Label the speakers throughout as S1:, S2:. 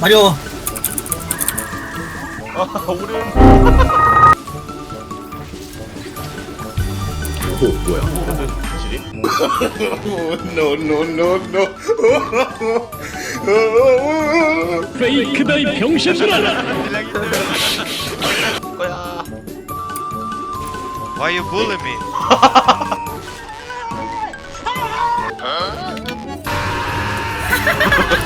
S1: 마리오
S2: 아 오른
S3: 오 뭐야
S2: 지리?
S4: 페이크다 이 병신들아!
S2: 거야
S5: Why you bullying me?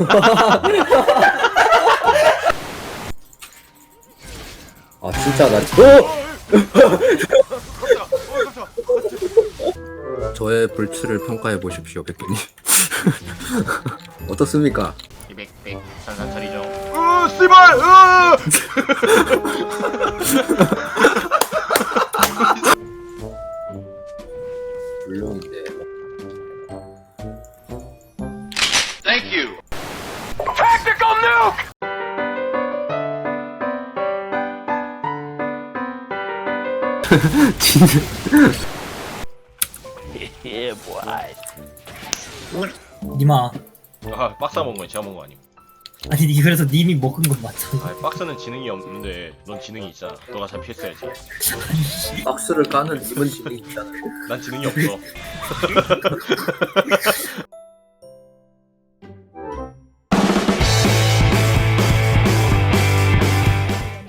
S3: 아 진짜 나 오! 저의 불출을 평가해 보십시오 백기님. 어떻습니까?
S2: 200 100 산산차리죠. 으 씨발 으
S3: 물론인데 진짜.
S1: 니마.
S2: 아 박사 먹은 건 제가 먹은 거 아님
S1: 아니 니 그래서 님이 먹은 건 맞잖아
S2: 아 박사는 지능이 없는데 넌 지능이 있잖아. 너가 잘 피했어야지.
S3: 박스를 까는 님은 진이 있잖아
S2: 난 지능이 없어